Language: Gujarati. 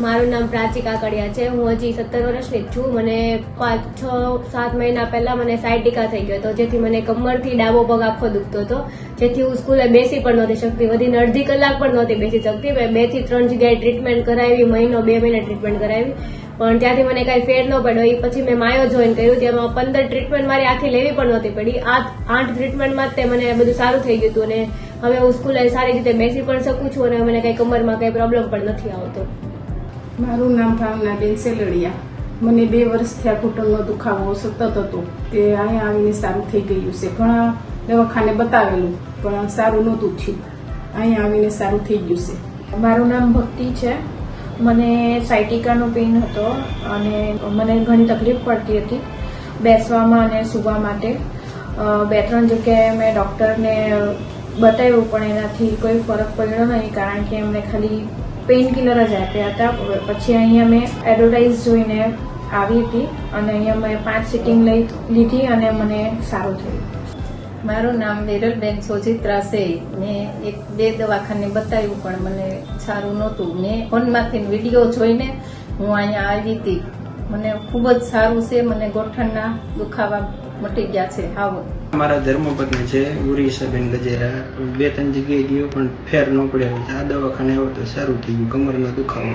મારું નામ પ્રાચી કાકડિયા છે. હું હજી સત્તર વર્ષની જ છું. મને પાંચ, છ, સાત મહિના પહેલા મને સાયટિકા થઈ ગયો હતો. જેથી મને કમરથી ડાબો પગ આખો દુખતો હતો. જેથી હું સ્કૂલે બેસી પણ નહોતી શકતી. વધીને અડધી કલાક પણ નહોતી બેસી શકતી. મેં બેથી ત્રણ જગ્યાએ ટ્રીટમેન્ટ કરાવી. મહિનો બે મહિના ટ્રીટમેન્ટ કરાવી. પણ ત્યાંથી મને કાંઈ ફેર ન પડ્યો. એ પછી મેં માયો જોઈન કર્યું. તેમાં પંદર ટ્રીટમેન્ટ મારી આખી લેવી પણ નહોતી પડી. આ આઠ ટ્રીટમેન્ટમાં જ તે મને બધું સારું થઈ ગયું હતું. અને હવે હું સ્કૂલે સારી રીતે બેસી પણ શકું છું. અને મને કઈ કમરમાં કઈ પ્રોબ્લેમ પણ નથી આવતો. મારું નામ ભાવનાબેન સેલડિયા. મને બે વર્ષથી આ ઘૂંટણનો દુખાવો સતત હતો. તે અહીંયા આવીને સારું થઈ ગયું છે. ઘણા દવાખાને બતાવેલું, પણ સારું નહોતું થયું. અહીંયા આવીને સારું થઈ ગયું છે. મારું નામ ભક્તિ છે. મને સાયટિકાનો પેઇન હતો અને મને ઘણી તકલીફ પડતી હતી બેસવામાં અને સૂવા માટે. બે ત્રણ જગ્યાએ મેં ડૉક્ટરને બતાવ્યું, પણ એનાથી કોઈ ફરક પડ્યો નહીં, કારણ કે એમને ખાલી પેઇન કિલર જ આપ્યા હતા. પછી અહીંયા મેં એડવર્ટાઇઝ જોઈને આવી હતી અને અહીંયા મેં પાંચ સિટિંગ લઈ લીધી અને મને સારું થયું. મારું નામ વિરલબેન સોજિત્રા છે. મેં એક બે દવાખાને બતાવ્યું, પણ મને સારું નહોતું. મેં ફોનમાંથી વીડિયો જોઈને હું અહીંયા આવી હતી. મને ખૂબ જ સારું છે, મને ગોઠણના દુખાવા મટી ગયા છે. હાવ મારા ધર્મપત્ની છે ઉરીસાબેન ગજેરા બે ત્રણ જગ્યાએ ગયો, પણ ફેર ન પડ્યો. આ દવાખાને આવ્યો તો સારું થઈ ગયું કમરનો દુખાવો.